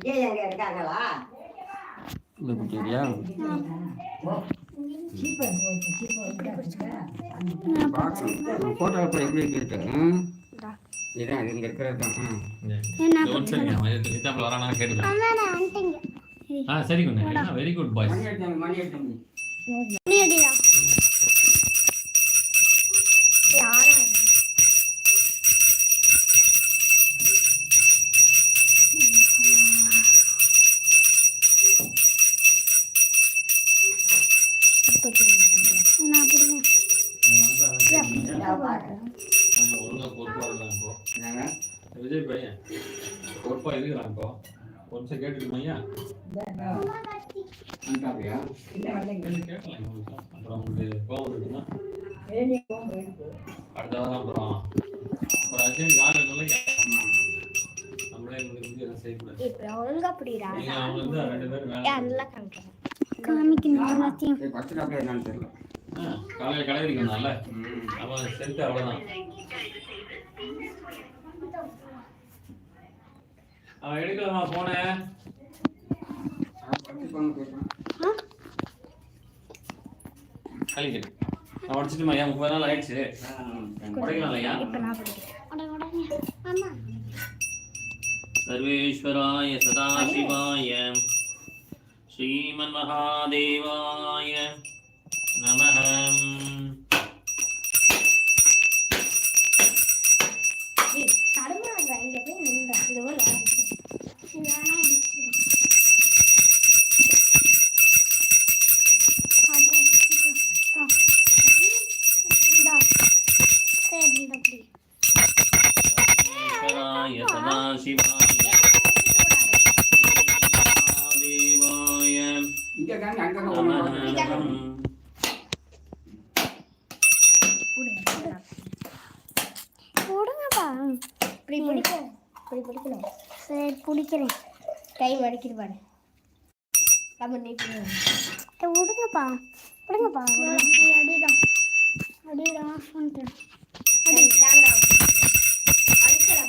விஜய் அங்க இருக்காங்களா? இல்லை குட்டியா ஃபோட்டோ இப்போ எப்படி இருக்கு? இதான் இங்கே இருக்கிறது தான். ஆ. சரி குண்ணே வெரி குட் பாய்ஸ் விஜய் பையன் பொறுப்பா இருக்கிறான் இப்போ ஒரு நிமிஷம் கேட்கலாம் நிமிஷம். அப்புறம் உங்களுக்கு கோவம் இருக்குன்னா அப்புறம் ஒரு அர்ஜென்ட் கால் இல்லைங்க நம்மளே எதுவும் செய்யக்கூடாது ஒழுங்கா புரியுறா அவங்க வந்து ரெண்டு பேரும் காமிக்கணும் எல்லாத்தையும் சரி ஃபஸ்ட்டு டாப்பில் என்னன்னு தெரியல ஆ, காலையில கடைபிடிக்கணும் நல்ல ம் அவன் செலுத்து அவ்வளவுதான் அவன் எடுக்கலாமா போனேன் ஃபஸ்ட்டு போன பேசுகிறேன் கழிக்கு நான் உடச்சிட்டுமா ஐயா முப்பது நாள் ஆயிடுச்சு உடைக்கலாம் ஐயா இப்ப நான் படிக்கிறேன் ஆமா सर्वेश्वराय सदाशिवाय श्रीमन्महादेवाय Namaham. கை மடிக்கிது பாரு. நம்ம நீட்டி விடுங்கப்பா விடுங்கப்பா அடி அடிடா. அடிடா வந்துட்டேன் அடி. தாங்க அடிக்கல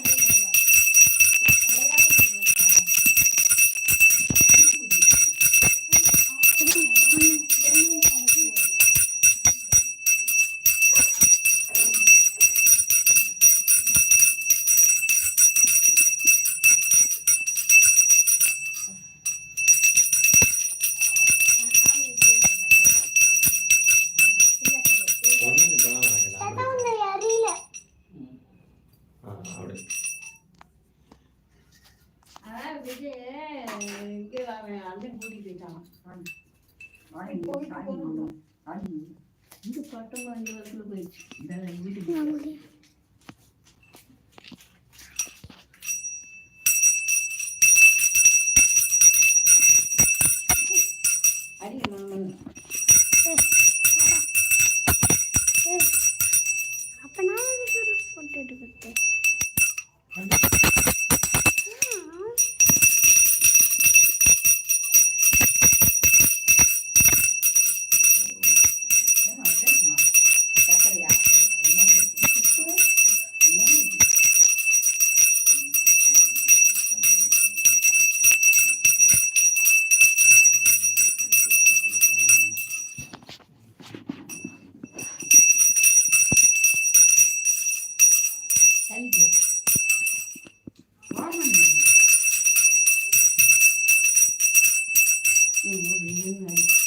名人。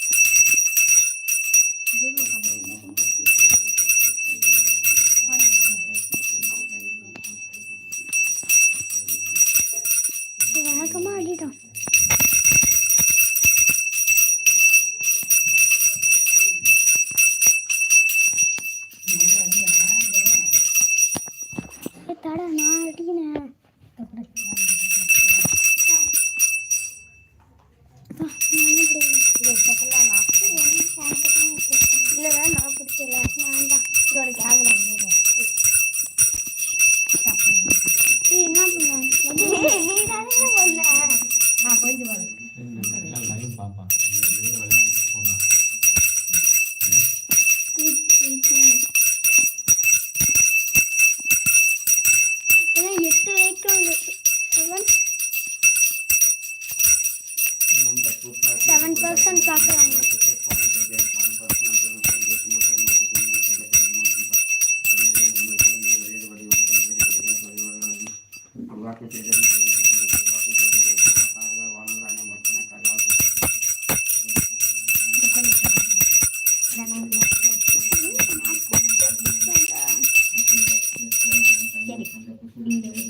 சைலண்டா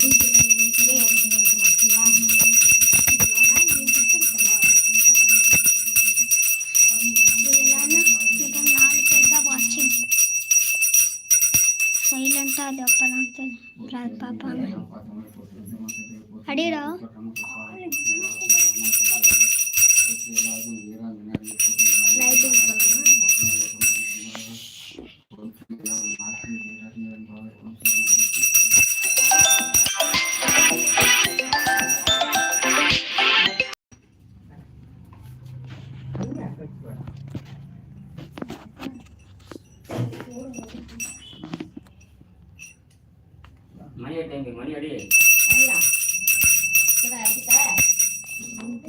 மணி அடி. மணி அடி அடியா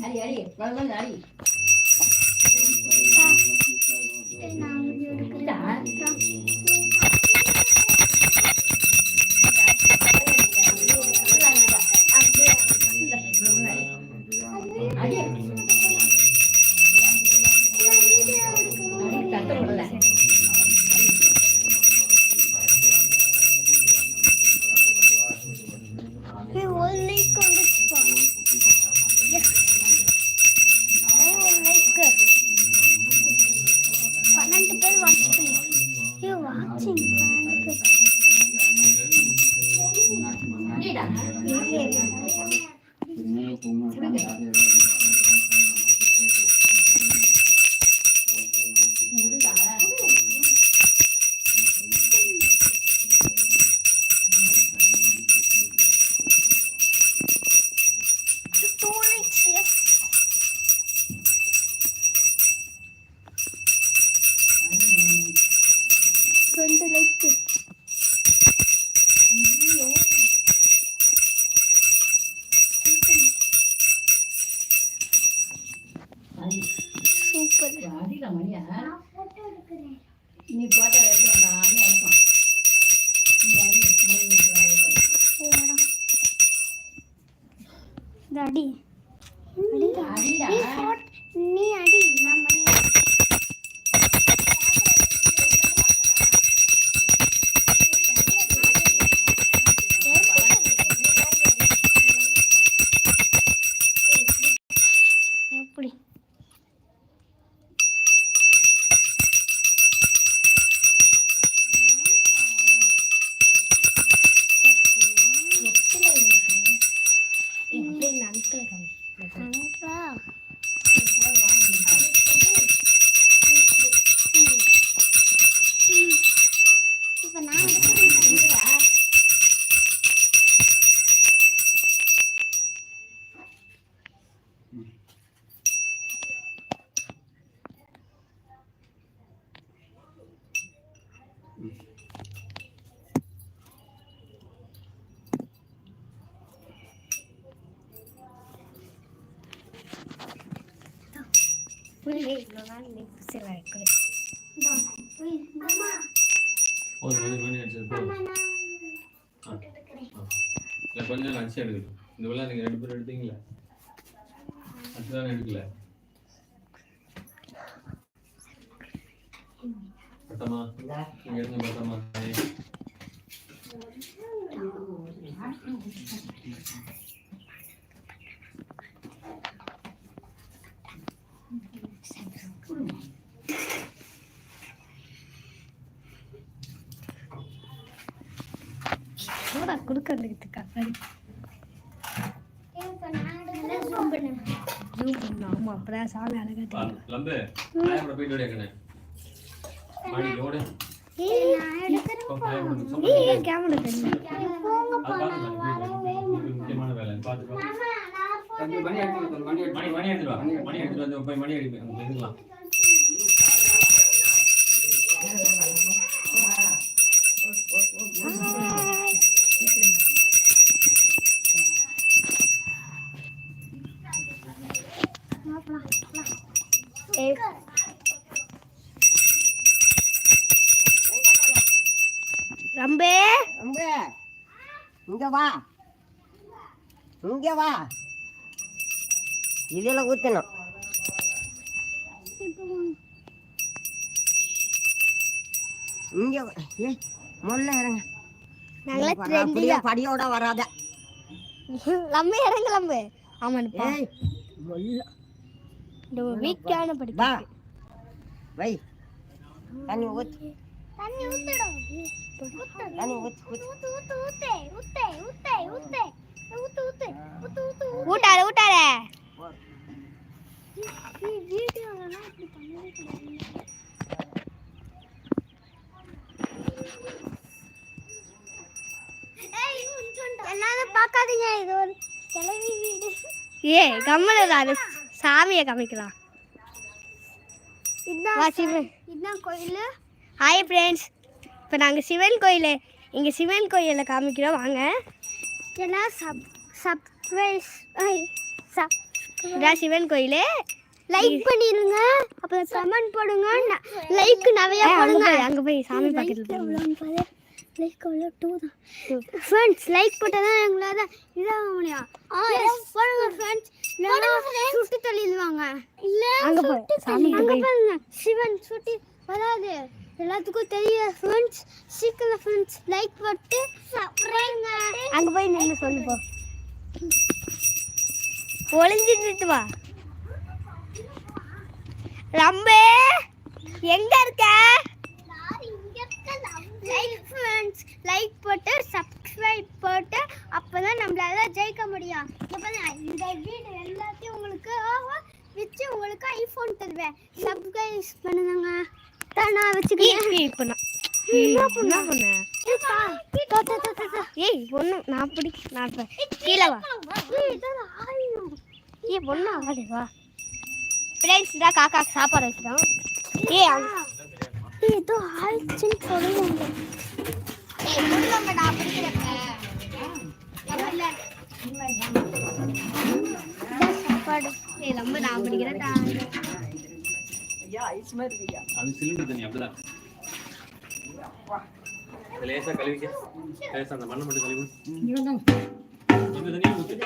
அடி அடி. அடி அடி. அடிடா மணியா? நீ போட்டோ எடுத்து நீ ஒரு மணி மணி அடிச்சது ஆ. ஆ. இல்லை கொஞ்சம் நேரம் அடிச்சு எடுக்கட்டும் இந்த விழா நீங்கள் ரெண்டு பேரும் எடுத்தீங்களா அதுதான் எடுக்கல பட்டமா நீங்க எடுங்க பட்டமா கூட கொடுக்கறதுக்கு கப்பல் ஜூம் பண்ணு ஜூம் பண்ணு ஆமாம் அப்பதான் சாமி அழகா தெரியும் லம்பு ஆயோட போயிட்டு ஓடி அக்கண்ணே மாடி ஓடு. ஏய் நான் எடுக்கிறேன் இப்போ ஆயோட சும்மா ஏய் கேமரா தெரியும் மணி அடிச்சு மணி அடிச்சு மணி மணி எடுத்துட்டு வா. மணி எடுத்துட்டு வந்து போய் மணி அடி எடுக்கலாம். வா. இங்கே வா. இதில் ஊற்றணும் இங்கே முதல்ல இறங்க நல்லா படியோட வராத. லம்பு இறங்க லம்பு ஆமாப்பா இந்த வீக்கான படி தண்ணி ஊத்துடும் தண்ணி ஊத்து ஊத்து ஊத்து ஊத்து ஊத்து ஊத்து ஊத்து ஊத்து ஊத்து ஊத்து ஊத்து ஊட்டாத ஊட்டாத வீடியோலலாம் இப்படி பண்ணவே கூடாது எல்லாரும் பார்க்காதீங்க இது ஒரு கிளவி வீடு. ஏ கம்மல அது சாமியை காமிக்கலாம். இதுதான் இதுதான் கோயில். ஹாய் ஃப்ரெண்ட்ஸ் இப்போ நாங்கள் சிவன் கோயில் இங்கே சிவன் கோயிலில் காமிக்கிறோம். வாங்க. எல்லாம் சப் சப்ஸ்கிரைஸ் சப் இதான் சிவன் கோயில்? லைக் பண்ணிருங்க. அப்புறம் கமெண்ட் போடுங்க. லைக் நிறைய போடுங்க. அங்கே போய் சாமி பக்கத்தில் லைக் அவ்வளோ டூ தான். ஃப்ரெண்ட்ஸ் லைக் போட்டால் தான் எங்களால் இதாக முடியும். போடுங்க ஃப்ரெண்ட்ஸ் சுட்டு தள்ளிடுவாங்க. இல்லை அங்கே போய் அங்கே பாருங்க. சிவன் சுட்டி வராது. எல்லாத்துக்கும் தெரியல ஃப்ரெண்ட்ஸ் சீக்கிரம் ஃப்ரெண்ட்ஸ் லைக் போட்டு அங்கே போய் நின்று சொல்லு போ. ஒளிஞ்சிட்டு வா. ரம்பே எங்க இருக்க? லைக் ஃப்ரெண்ட்ஸ் லைக் போட்டு சப்ஸ்கிரைப் போட்டு அப்பதான் நம்மளால ஜெயிக்க முடியும். பாருங்க இந்த வீடு எல்லாத்தையும் உங்களுக்கு வச்சு உங்களுக்கு ஐஃபோன் தருவேன். சப்ஸ்கிரைப் பண்ணுங்க. தான் நான் வச்சுக்கிறேன். இப்போ நான் என்ன பண்ண? ஏய் பொண்ணு நான் பிடி நான் கீழே வா. ஏய் பொண்ணு ஆடு வா. ஃப்ரெண்ட்ஸ் தான் காக்கா சாப்பாடு வைக்கிறோம் ஏய் ஏதோ ஆயிடுச்சுன்னு சொல்லுவாங்க. ஏய் முள்ளங்க நான் பிடிக்கிறப்ப சாப்பாடு ஏய் நம்ம நான் பிடிக்கிறேன் ஐயா ஐஸ் மாதிரி ஐயா அது சிலிண்டர் தண்ணி அப்படிதான். லேசா கழுவிக்க. லேசா அந்த மண்ணை மட்டும் கழுவு. இந்த தண்ணி ஊத்து.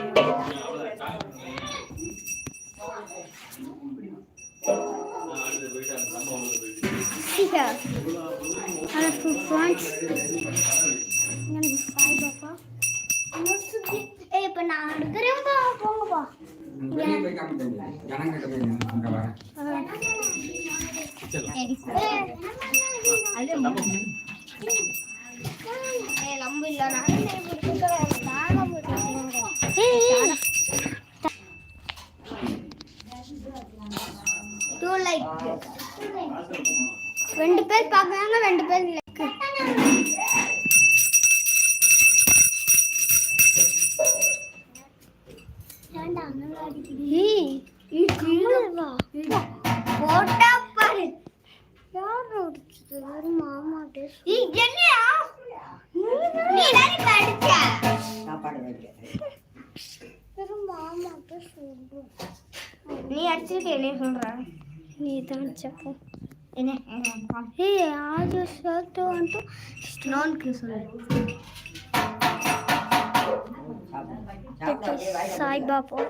ரெண்டு பேர் பார்க்குறாங்க ரெண்டு பேர் நீ அடிச்சிருக்க என்ன சொல்ற நீ தான் அடிச்சப்போ ಏ ಯಾವುದು ಸತ್ತು ಅಂತ ಸ್ಟೋನ್ ಸಾಯಿಬಾಬು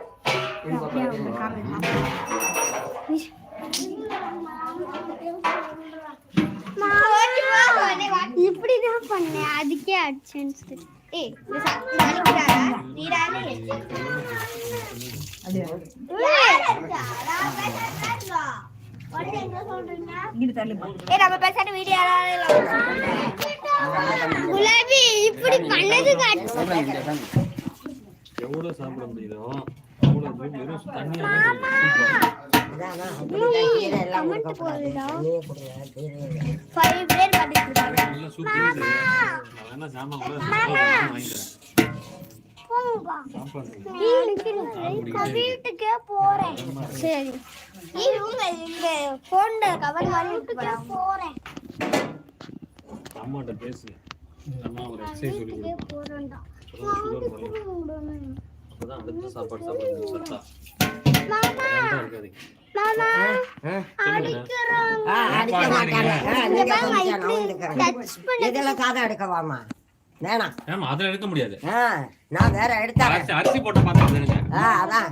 பண்ணேன் அதுக்கே அடிச்சேன்னு சொல்லி ஏய் நம்ம எவ்வளவு சாப்பிட முடியுதோ வீட்டுக்கே போறேன் சரி இவங்க இந்த போன்ல கவர் மாதிரி போறேன் அம்மாட்ட பேசு அம்மா ஒரு எக்ஸசைஸ் சொல்லி கொடுப்பாங்க அப்பதான் அடுத்த சாப்பாடு சாப்பிடுறது சத்தா இருக்காதீங்க அடிக்க மாட்டாங்க எடுக்கவாமா வேணாம் மேம் அதுல எடுக்க முடியாது நான் வேற எடுத்தேன் அரிசி போட்ட பாத்திரம் எடுங்க அதான்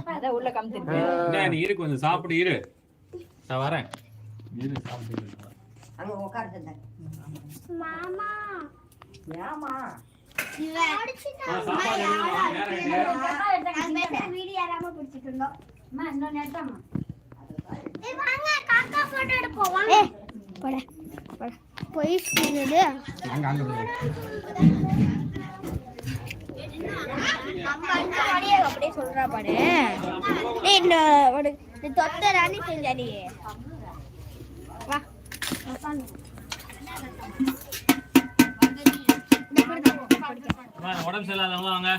சாப்பிடு இரு சாப்பிடு மாமா ஏமா வீடியோ போய் சொல்லுது அப்படியே சொல்றா இந்த தொத்த ராணி செஞ்சாடி வா. உடம்பு சரியில்லாதவங்க வாங்க.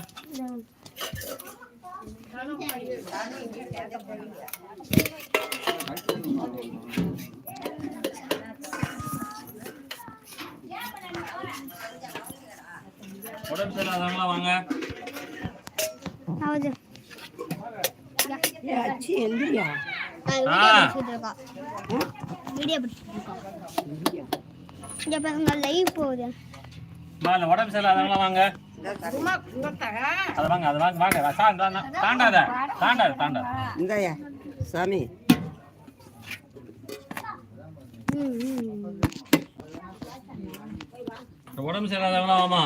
உடம்பு சரியில்லாதவங்க வாங்க. ಹೌದು அச்சி எந்திரியா. வீடியோ பிடிச்சிட்டு இருக்கோம் இங்க பாருங்க லைவ் போகுது. உடம்பு சரியில்லாதவங்க வாங்க. அது வாங்க அது வாங்க வாங்க தாண்டாத தாண்டாத தாண்டாத. இந்தாயா சாமி. உடம்பு சரியில்லாதவங்களா வாமா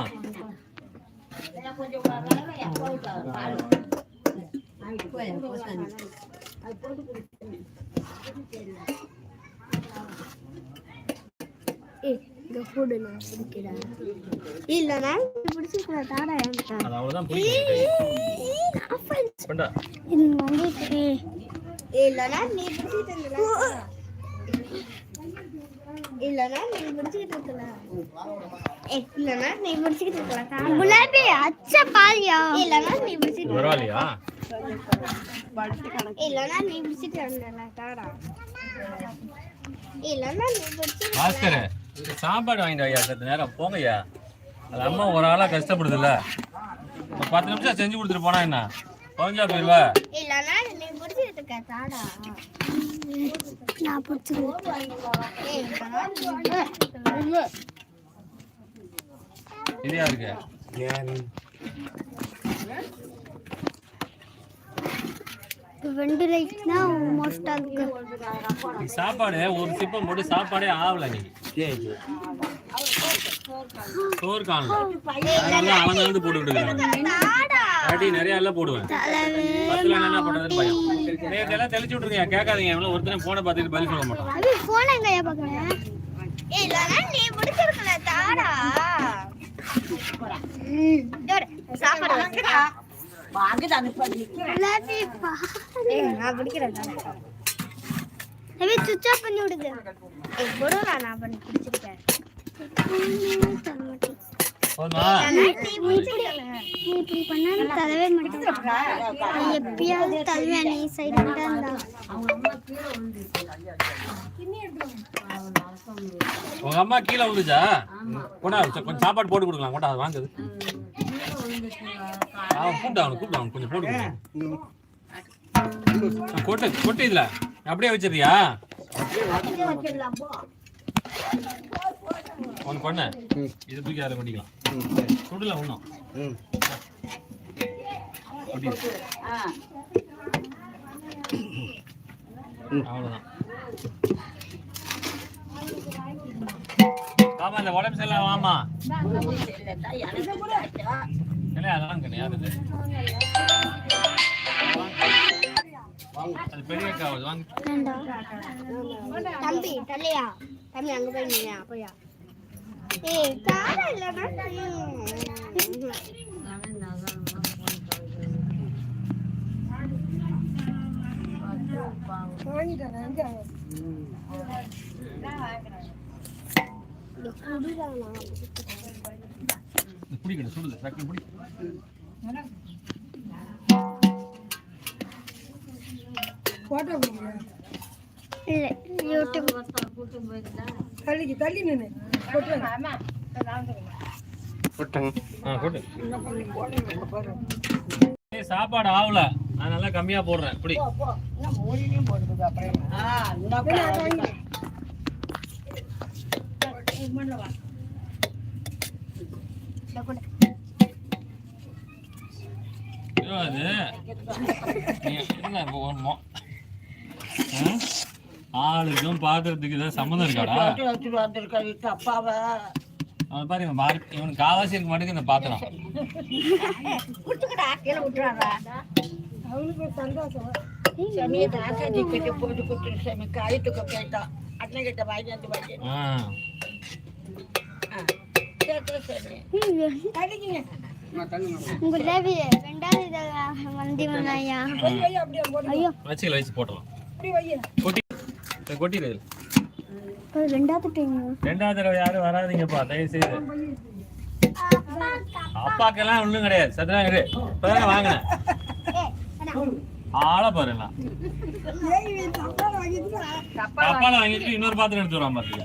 ஏய் இங்க போடு நான் பிடிக்கிறேன் தாடா அது அவ்வளவுதான் பிடிக்கும் கொண்டா இது வந்து இல்லனா நீ பிடிச்சிட்டு இல்லனா நீ பிடிச்சிட்டு இருக்கல ஏய் இல்லனா நீ பிடிச்சிட்டு இருக்கல குலாபி அச்ச பாலியா இல்லனா நீ பிடிச்சிட்டு பரவாயில்லையா இல்லனா நீ பிடிச்சிட்டு இருந்தல தாடா இல்லனா நீ பிடிச்சிட்டு பாஸ்கர். சாப்பாடு வாங்கிட்டு ஐயா சத்து நேரம் போங்கய்யா. அது அம்மா ஒரு ஆளா கஷ்டப்படுதுல்ல. பத்து நிமிஷம் செஞ்சு கொடுத்துட்டு போனா என்ன? இல்லனா நீ பிடிச்சிட்டு இருக்க ரெண்டு தான் மோஸ்டா சாப்பாடு ஒரு சிப்பம் போட்டு சாப்பாடே ஆகல நீ. சோறு அளந்து அளந்து போட்டுக்கிட்டு இருக்கிறேன் அடி நிறைய எல்லாம் போடுவேன். பத்துல என்ன பண்றதுன்னு பயம். தெளிச்சு விட்டுருங்க. கேட்காதீங்க. எவ்வளவு ஒருத்தரும் போனை பார்த்துட்டு பதில் சொல்ல மாட்டான். நான் பிடிக்கிறேன் சுவிட்ச் ஆஃப் பண்ணி விடுங்க நான் பண்ணி எப்பயாவது நீ சைலண்டா இருந்தா. உங்க அம்மா கீழே விழுந்துச்சா கொண்டா கொஞ்சம் சாப்பாடு போட்டு கொடுக்கலாம். கொண்டா அது வாங்குது. அவன் கூப்பிட்டு அவனை கூப்பிட்டு அவன் கொஞ்சம் போட்டு கொடுங்க. கொட்டு கொட்டு இதுல. அப்படியே வச்சிருக்கியா? ஒன்று கொண்ண இது தூக்கி அதில் கொட்டிக்கலாம். சுடல ஒன்றும் அவ்வளோதான் ஆமா இந்த உடம்பு சரியில்லை வாமா. இல்லை அதெல்லாம் கிடையாது. அது. அது பெரிய காவது வாங்க தம்பி தள்ளியா? தம்பி அங்க போய் நில்லையா போயா ஏய் தாடா இல்லனா பிடிக்கணும் சுடுது டக்குனு பிடி. இல்ல யூடியூப் ஆ கொடு ஏய், சாப்பாடு ஆகல நான் நல்லா கம்மியா போடுறேன். பிடி இந்த கூட வருவாது நீங்க இருங்க, இப்போ ஒரு மொ- ஆ? ஆளுக்கும் பாக்குறதுக்கு ஏதாவது சம்மந்தம் இருக்காடா? வச்சுட்டு வந்திருக்காரு அப்பாவை. அவன் பாரு இவன் பாரு இவனுக்கு காவாசி இருக்க மாட்டேங்குது இந்த பாத்திரம். குடுத்துக்கடா கீழே சந்தோஷம். சாமி ராசாஜி கிட்ட போட்டு கொடுத்துரு சாமி அண்ணன் கிட்ட வாங்கிட்டு வாங்கி. உங்க தேவி ரெண்டாவது தடவை வந்தீங்க ஐயா ஐயோ. வச்சுக்கல வச்சு போட்டலாம் கொட்டிடு ரெண்டாவது டைம் ரெண்டாவது தடவை யாரும் வராதீங்கப்பா தயவு செய்து அப்பாக்கெல்லாம் ஒண்ணும் கிடையாது. சத்யா இரு. இப்பதானே வாங்கினேன் ஆள பாருங்க தப்பால வாங்கிட்டு இன்னொரு பாத்திரம் எடுத்து வருவான் பாத்துக்க.